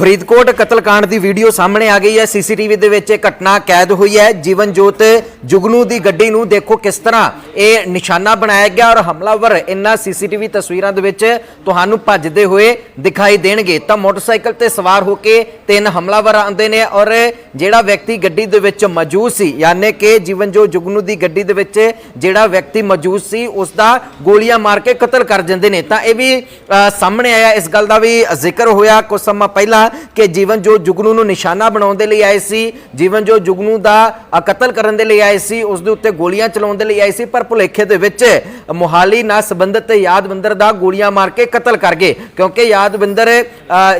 ਫਰੀਦਕੋਟ ਕਤਲकांड ਦੀ video ਸਾਹਮਣੇ ਆ ਗਈ ਹੈ। ਸੀਸੀਟੀਵੀ ਦੇ ਵਿੱਚ ਇਹ ਘਟਨਾ ਕੈਦ ਹੋਈ ਹੈ। ਜੀਵਨਜੋਤ ਜੁਗਨੂ ਦੀ ਗੱਡੀ ਨੂੰ ਦੇਖੋ ਕਿਸ ਤਰ੍ਹਾਂ ਇਹ ਨਿਸ਼ਾਨਾ ਬਣਾਇਆ ਗਿਆ ਔਰ ਹਮਲਾਵਰ ਇਨ੍ਹਾਂ ਸੀਸੀਟੀਵੀ ਤਸਵੀਰਾਂ ਦੇ ਵਿੱਚ ਤੁਹਾਨੂੰ ਭੱਜਦੇ ਹੋਏ ਦਿਖਾਈ ਦੇਣਗੇ। ਤਾਂ ਮੋਟਰਸਾਈਕਲ ਤੇ ਸਵਾਰ ਹੋ ਕੇ ਤਿੰਨ ਹਮਲਾਵਰ ਆਉਂਦੇ ਨੇ ਔਰ ਜਿਹੜਾ ਵਿਅਕਤੀ ਗੱਡੀ ਦੇ ਵਿੱਚ ਮੌਜੂਦ ਸੀ, ਯਾਨੀ ਕਿ ਜੀਵਨਜੋਤ ਜੁਗਨੂ ਦੀ ਗੱਡੀ ਦੇ ਵਿੱਚ ਜਿਹੜਾ ਵਿਅਕਤੀ ਮੌਜੂਦ ਸੀ ਉਸ ਦਾ ਗੋਲੀਆਂ ਮਾਰ ਕੇ ਕਤਲ ਕਰ ਜਾਂਦੇ ਨੇ। ਤਾਂ ਇਹ ਵੀ ਸਾਹਮਣੇ ਆਇਆ, ਇਸ ਗੱਲ ਦਾ ਵੀ ਜ਼ਿਕਰ ਹੋਇਆ ਕੁਝ ਸਮਾਂ ਪਹਿਲਾਂ ਕਿ ਜੀਵਨਜੋਤ ਜੁਗਨੂ ਨੂੰ ਨਿਸ਼ਾਨਾ ਬਣਾਉਣ ਦੇ ਲਈ ਆਏ ਸੀ, ਜੀਵਨਜੋਤ ਜੁਗਨੂ ਦਾ ਕਤਲ ਕਰਨ ਦੇ ਲਈ ਆਏ ਸੀ ਉਸ ਦੇ ਉੱਤੇ ਗੋਲੀਆਂ ਚਲਾਉਣ ਦੇ ਲਈ ਆਏ ਸੀ, ਪਰ ਭੁਲੇਖੇ ਦੇ ਵਿੱਚ ਮੋਹਾਲੀ ਨਾਲ ਸੰਬੰਧਿਤ ਯਾਦਵਿੰਦਰ ਦਾ ਗੋਲੀਆਂ ਮਾਰ ਕੇ ਕਤਲ ਕਰ ਗਏ। ਕਿਉਂਕਿ ਯਾਦਵਿੰਦਰ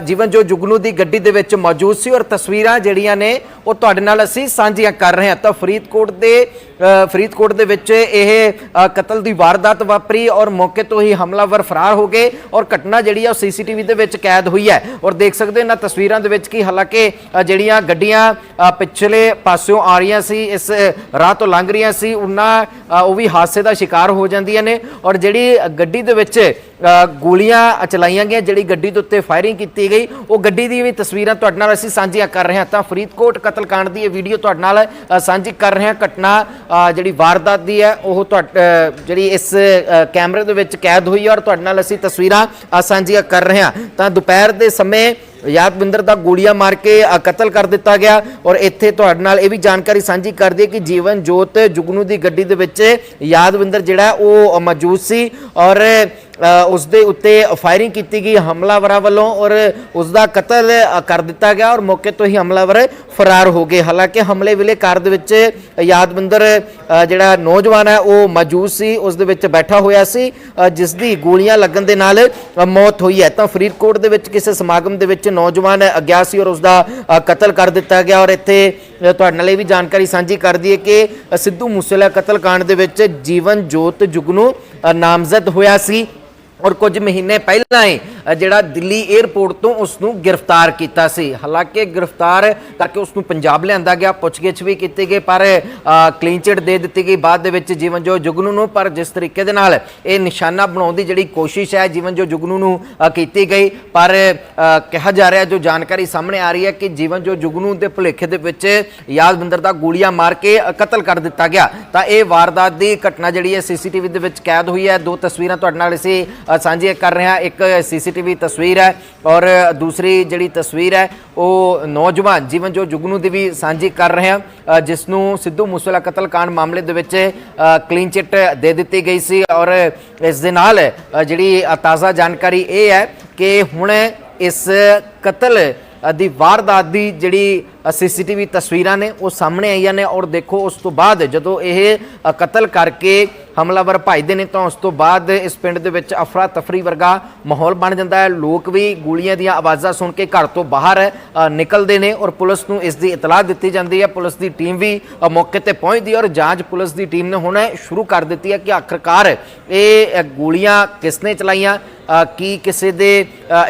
ਜੀਵਨ ਜੋ ਜੁਗਨੂ ਦੀ ਗੱਡੀ ਦੇ ਵਿੱਚ ਮੌਜੂਦ ਸੀ ਔਰ ਤਸਵੀਰਾਂ ਜਿਹੜੀਆਂ ਨੇ ਉਹ ਤੁਹਾਡੇ ਨਾਲ ਅਸੀਂ ਸਾਂਝੀਆਂ ਕਰ ਰਹੇ ਹਾਂ। ਤਾਂ ਫਰੀਦਕੋਟ ਦੇ ਫਰੀਦਕੋਟ ਦੇ ਵਿੱਚ ਇਹ ਕਤਲ ਦੀ ਵਾਰਦਾਤ ਵਾਪਰੀ ਔਰ ਮੌਕੇ ਤੋਂ ਹੀ ਹਮਲਾਵਰ ਫਰਾਰ ਹੋ ਗਏ ਔਰ ਘਟਨਾ ਜਿਹੜੀ ਆ ਉਹ ਸੀਸੀਟੀਵੀ ਦੇ ਵਿੱਚ ਕੈਦ ਹੋਈ ਹੈ। ਔਰ ਦੇਖ ਸਕਦੇ ਹੋ ਇਹਨਾਂ ਤਸਵੀਰਾਂ ਦੇ ਵਿੱਚ ਕਿ ਹਾਲਾਂਕਿ ਜਿਹੜੀਆਂ ਗੱਡੀਆਂ ਪਿਛਲੇ ਪਾਸਿਓਂ ਆ ਰਹੀਆਂ ਸੀ, ਇਸ ਰਾਹ ਤੋਂ ਲੰਘ ਰਹੀਆਂ ਸੀ, ਉਹਨਾਂ ਉਹ ਵੀ ਹਾਦਸੇ ਦਾ ਸ਼ਿਕਾਰ ਹੋ ਜਾਂਦੀਆਂ ਨੇ ਔਰ ਜਿਹੜੀ ਗੱਡੀ ਦੇ ਵਿੱਚ ਗੋਲੀਆਂ ਚਲਾਈਆਂ ਗਈਆਂ, ਜਿਹੜੀ ਗੱਡੀ ਦੇ ਉੱਤੇ ਫਾਇਰਿੰਗ ਕੀਤੀ ਗਈ, ਉਹ ਗੱਡੀ ਦੀ ਵੀ ਤਸਵੀਰਾਂ ਤੁਹਾਡੇ ਨਾਲ ਅਸੀਂ ਸਾਂਝੀਆਂ ਕਰ ਰਹੇ ਹਾਂ। ਤਾਂ ਫਰੀਦਕੋਟ ਕਤਲकांड ਦੀ ਇਹ ਵੀਡੀਓ ਤੁਹਾਡੇ ਨਾਲ ਸਾਂਝੀ ਕਰ ਰਹੇ ਹਾਂ। ਘਟਨਾ ਜਿਹੜੀ ਵਾਰਦਾਤ ਦੀ ਹੈ, ਉਹ ਤੁਹਾਡ- ਜਿਹੜੀ ਇਸ ਕੈਮਰੇ ਦੇ ਵਿੱਚ ਕੈਦ ਹੋਈ ਹੈ ਔਰ ਤੁਹਾਡੇ ਨਾਲ ਅਸੀਂ ਤਸਵੀਰਾਂ ਸਾਂਝੀਆਂ ਕਰ ਰਹੇ ਹਾਂ। ਤਾਂ ਦੁਪਹਿਰ ਦੇ ਸਮੇਂ ਯਾਦਵਿੰਦਰ ਦਾ ਗੋਲੀਆਂ ਮਾਰ ਕੇ ਕਤਲ ਕਰ ਦਿੱਤਾ ਗਿਆ ਔਰ ਇੱਥੇ ਤੁਹਾਡੇ ਨਾਲ ਇਹ ਵੀ ਜਾਣਕਾਰੀ ਸਾਂਝੀ ਕਰ ਦਈਏ ਕਿ ਜੀਵਨ ਜੋਤ ਜੁਗਨੂ ਦੀ ਗੱਡੀ ਦੇ ਵਿੱਚ ਯਾਦਵਿੰਦਰ ਜਿਹੜਾ ਉਹ ਮੌਜੂਦ ਸੀ ਔਰ ਉਸ ਦੇ ਉੱਤੇ ਫਾਇਰਿੰਗ ਕੀਤੀ ਗਈ ਹਮਲਾਵਰਾਂ ਵੱਲੋਂ ਔਰ ਉਸ ਦਾ ਕਤਲ ਕਰ ਦਿੱਤਾ ਗਿਆ ਔਰ ਮੌਕੇ ਤੋਂ ਹੀ ਹਮਲਾਵਰ ਫਰਾਰ ਹੋ ਗਏ। ਹਾਲਾਂਕਿ ਹਮਲੇ ਵੇਲੇ ਕਾਰ ਦੇ ਵਿੱਚ ਯਾਦਵਿੰਦਰ ਜਿਹੜਾ ਨੌਜਵਾਨ ਹੈ ਉਹ ਮੌਜੂਦ ਸੀ ਉਸ ਦੇ ਵਿੱਚ ਬੈਠਾ ਹੋਇਆ ਸੀ ਅ, ਜਿਸ ਦੀ ਗੋਲੀਆਂ ਲੱਗਣ ਦੇ ਨਾਲ ਮੌਤ ਹੋਈ ਹੈ। ਤਾਂ ਫਰੀਦਕੋਟ ਦੇ ਵਿੱਚ ਕਿਸੇ ਸਮਾਗਮ ਦੇ ਵਿੱਚ ਨੌਜਵਾਨ ਗਿਆ ਸੀ ਔਰ ਉਸ ਦਾ ਕਤਲ ਕਰ ਦਿੱਤਾ ਗਿਆ ਔਰ ਇੱਥੇ ਤੁਹਾਡੇ ਨਾਲ ਇਹ ਵੀ ਜਾਣਕਾਰੀ ਸਾਂਝੀ ਕਰ ਦਈਏ ਕਿ ਸਿੱਧੂ ਮੂਸੇਵਾਲਾ ਕਤਲकांड ਦੇ ਵਿੱਚ ਜੀਵਨ ਜੋਤ ਜੁਗਨੂ ਅ, ਨਾਮਜ਼ਦ ਹੋਇਆ ਸੀ। ਔਰ ਕੁਝ ਮਹੀਨੇ ਪਹਿਲਾਂ ਹੀ ਜਿਹੜਾ ਦਿੱਲੀ 에ਅਰਪੋਰਟ ਤੋਂ ਉਸ ਨੂੰ ਗ੍ਰਿਫਤਾਰ ਕੀਤਾ ਸੀ। ਹਾਲਾਂਕਿ ਗ੍ਰਿਫਤਾਰ ਕਰਕੇ ਉਸ ਨੂੰ ਪੰਜਾਬ ਲਿਆਂਦਾ ਗਿਆ, ਪੁੱਛਗਿੱਛ ਵੀ ਕੀਤੀ ਗਈ, ਪਰ ਕਲੀਨ ਚਿਟ ਦੇ ਦਿੱਤੀ ਗਈ। ਬਾਅਦ ਦੇ ਵਿੱਚ ਜੀਵਨ ਜੀਵਨਜੋਤ ਜੁਗਨੂ ਨੂੰ, ਪਰ ਜਿਸ ਤਰੀਕੇ ਦੇ ਨਾਲ ਇਹ ਨਿਸ਼ਾਨਾ ਬਣਾਉਣ ਦੀ ਜਿਹੜੀ ਕੋਸ਼ਿਸ਼ ਹੈ, ਜੀਵਨ ਜੋ ਜੁਗਨੂ ਨੂੰ ਕੀਤੀ ਗਈ। ਪਰ ਕਿਹਾ ਜਾ ਰਿਹਾ, ਜੋ ਜਾਣਕਾਰੀ ਸਾਹਮਣੇ ਆ ਰਹੀ ਹੈ ਕਿ ਜੀਵਨ ਜੀਵਨਜੋਤ ਜੁਗਨੂ ਦੇ ਭੁਲੇਖੇ ਦੇ ਵਿੱਚ ਯਾਦਵਿੰਦਰ ਦਾ ਗੋਲੀਆਂ ਮਾਰ ਕੇ ਕਤਲ ਕਰ ਦਿੱਤਾ ਗਿਆ। ਤਾਂ ਇਹ ਵਾਰਦਾਤ ਦੀ ਘਟਨਾ ਜਿਹੜੀ ਹੈ, ਸੀਸੀਟੀਵੀ ਦੇ ਵਿੱਚ ਕੈਦ ਹੋਈ ਹੈ। ਦੋ ਤਸਵੀਰਾਂ ਤੁਹਾਡੇ ਨਾਲ ਅਸੀਂ ਸਾਂਝੀਆਂ ਕਰ ਰਹੇ ਹਾਂ। ਇੱਕ ਸੀਸੀਟੀਵੀ ਤਸਵੀਰ ਹੈ ਔਰ ਦੂਸਰੀ ਜਿਹੜੀ ਤਸਵੀਰ ਹੈ, ਉਹ ਨੌਜਵਾਨ ਜੀਵਨ ਜੋ ਜੁਗਨੂ ਦੀ ਵੀ ਸਾਂਝੀ ਕਰ ਰਹੇ ਹਾਂ ਜਿਸ ਨੂੰ ਸਿੱਧੂ ਮੂਸੇਵਾਲਾ ਕਤਲकांड ਮਾਮਲੇ ਦੇ ਵਿੱਚ ਕਲੀਨ ਚਿੱਟ ਦੇ ਦਿੱਤੀ ਗਈ ਸੀ ਔਰ ਇਸ ਦੇ ਨਾਲ ਜਿਹੜੀ ਤਾਜ਼ਾ ਜਾਣਕਾਰੀ ਇਹ ਹੈ ਕਿ ਹੁਣ ਇਸ ਕਤਲ ਦੀ ਵਾਰਦਾਤ ਦੀ ਜਿਹੜੀ ਸੀਸੀਟੀਵੀ ਤਸਵੀਰਾਂ ਨੇ ਉਹ ਸਾਹਮਣੇ ਆਈਆਂ ਨੇ ਔਰ ਦੇਖੋ ਉਸ ਤੋਂ ਬਾਅਦ ਜਦੋਂ ਇਹ ਕਤਲ ਕਰਕੇ ਹਮਲਾਵਰ ਭਜਦੇ ਨੇ ਤਾਂ ਉਸ ਤੋਂ ਬਾਅਦ ਇਸ ਪਿੰਡ ਦੇ ਵਿੱਚ ਅਫਰਾ ਤਫਰੀ ਵਰਗਾ ਮਾਹੌਲ ਬਣ ਜਾਂਦਾ ਹੈ। ਲੋਕ ਵੀ ਗੋਲੀਆਂ ਦੀਆਂ ਆਵਾਜ਼ਾਂ ਸੁਣ ਕੇ ਘਰ ਤੋਂ ਬਾਹਰ ਨਿਕਲਦੇ ਨੇ ਔਰ ਪੁਲਿਸ ਨੂੰ ਇਸ ਦੀ ਇਤਲਾਹ ਦਿੱਤੀ ਜਾਂਦੀ ਹੈ। ਪੁਲਿਸ ਦੀ ਟੀਮ ਵੀ ਮੌਕੇ ਤੇ ਪਹੁੰਚਦੀ ਹੈ ਔਰ ਜਾਂਚ ਪੁਲਿਸ ਦੀ ਟੀਮ ਨੇ ਹੁਣ ਸ਼ੁਰੂ ਕਰ ਦਿੱਤੀ ਹੈ ਕਿ ਆਖਰਕਾਰ ਇਹ ਅ, ਗੋਲੀਆਂ ਕਿਸਨੇ ਚਲਾਈਆਂ? ਕੀ ਕਿਸੇ ਦੇ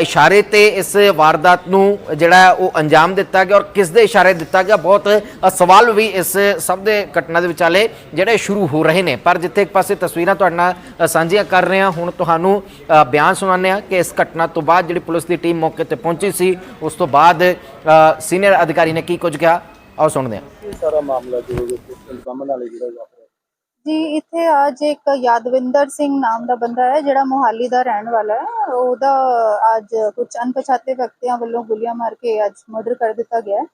ਇਸ਼ਾਰੇ ਤੇ ਇਸ ਵਾਰਦਾਤ ਨੂੰ ਜਿਹੜਾ ਉਹ ਅੰਜਾਮ ਦਿੱਤਾ ਗਿਆ ਔਰ ਕਿਸ ਦੇ ਇਸ਼ਾਰੇ ਦਿੱਤਾ ਗਿਆ? ਬਹੁਤ ਸਵਾਲ ਵੀ ਇਸ ਸਭ ਦੇ ਘਟਨਾ ਦੇ ਵਿਚਾਲੇ ਜਿਹੜੇ ਸ਼ੁਰੂ ਹੋ ਰਹੇ ਨੇ। ਪਰ ਜਿੱਥੇ ਇੱਕ ਪਾਸੇ ਤਸਵੀਰਾਂ ਤੁਹਾਡੇ ਨਾਲ ਸਾਂਝੀਆਂ ਕਰ ਰਹੇ ਹਾਂ, ਹੁਣ ਤੁਹਾਨੂੰ ਬਿਆਨ ਸੁਣਾਉਂਦੇ ਹਾਂ ਕਿ ਇਸ ਘਟਨਾ ਤੋਂ ਬਾਅਦ ਜਿਹੜੀ ਪੁਲਿਸ ਦੀ ਟੀਮ ਮੌਕੇ ਤੇ ਪਹੁੰਚੀ ਸੀ, ਉਸ ਤੋਂ ਬਾਅਦ ਸੀਨੀਅਰ ਅਧਿਕਾਰੀ ਨੇ ਕੀ ਕੁਝ ਕਿਹਾ? ਆਓ ਸੁਣਦੇ ਹਾਂ। ਸਾਰਾ ਮਾਮਲਾ ਜੋ ਕੰਮ ਨਾਲੇ ਜਿਹੜਾ ਜੀ ਇੱਥੇ ਅੱਜ ਇੱਕ ਯਾਦਵਿੰਦਰ ਸਿੰਘ ਨਾਮ ਦਾ ਬੰਦਾ ਹੈ ਜਿਹੜਾ ਮੋਹਾਲੀ ਦਾ ਰਹਿਣ ਵਾਲਾ ਹੈ। ਉਹਦਾ ਅੱਜ ਕੁਝ ਅਣਪਛਾਤੇ ਵਿਅਕਤੀਆਂ ਵੱਲੋਂ ਗੋਲੀਆਂ ਮਾਰ ਕੇ ਅੱਜ ਮਰਡਰ ਕਰ ਦਿੱਤਾ ਗਿਆ।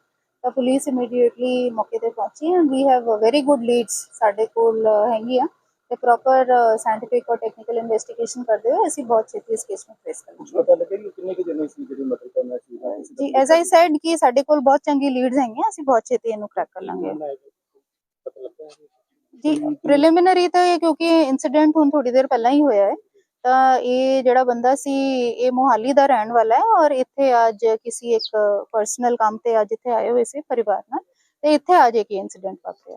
ਤਾਂ ਪੁਲਿਸ ਇਮੀਡੀਏਟਲੀ ਮੌਕੇ ਤੇ ਪਹੁੰਚੀ and we have very good leads ਸਾਡੇ ਕੋਲ ਅ, ਹੈਗੀ ਆ ਤੇ ਪ੍ਰੋਪਰ ਸਾਇੰਟੀਫਿਕ ਔਰ ਟੈਕਨੀਕਲ ਇਨਵੈਸਟੀਗੇਸ਼ਨ ਕਰਦੇ ਹੋਏ ਅਸੀਂ ਬਹੁਤ ਛੇਤੀ ਇਸ ਕੇਸ ਨੂੰ ਟ੍ਰੇਸ ਕਰਾਂਗੇ। ਪਤਾ ਲੱਗਿਆ ਕਿ ਕਿੰਨੇ ਕਿ ਜਣੇ ਸੀ ਜਿਹੜੇ ਮਰਡਰ ਕਰਨਾ ਸੀ? ਜੀ ਐਜ਼ ਆਈ ਸੈਡ ਕਿ ਸਾਡੇ ਕੋਲ ਬਹੁਤ ਚੰਗੀ ਲੀਡਸ ਹੈਗੀਆਂ ਅਸੀਂ ਬਹੁਤ ਛੇਤੀ ਇਹਨੂੰ ਕ੍ਰੈਕ ਕਰ ਲਾਂਗੇ। ਪਤਾ ਲੱਗਾ ਜੀ ਪ੍ਰੀਲਿਮਿਨਰੀ ਤਾਂ ਇਹ ਕਿਉਂਕਿ ਇਨਸੀਡੈਂਟ ਹੁਣ ਥੋੜੀ ਦੇਰ ਪਹਿਲਾਂ ਹੀ ਹੋਇਆ ਹੈ ਤਾਂ ਇਹ ਜਿਹੜਾ ਬੰਦਾ ਸੀ ਇਹ ਮੋਹਾਲੀ ਦਾ ਰਹਿਣ ਵਾਲਾ ਹੈ ਔਰ ਇੱਥੇ ਅੱਜ ਕਿਸੇ ਇੱਕ ਪਰਸਨਲ ਕੰਮ ਤੇ ਅੱਜ ਇੱਥੇ ਆਏ ਹੋਏ ਸੀ ਪਰਿਵਾਰ ਨਾਲ ਤੇ ਇੱਥੇ ਅੱਜ ਇੱਕ ਇਨਸੀਡੈਂਟ ਵਾਪਰਿਆ।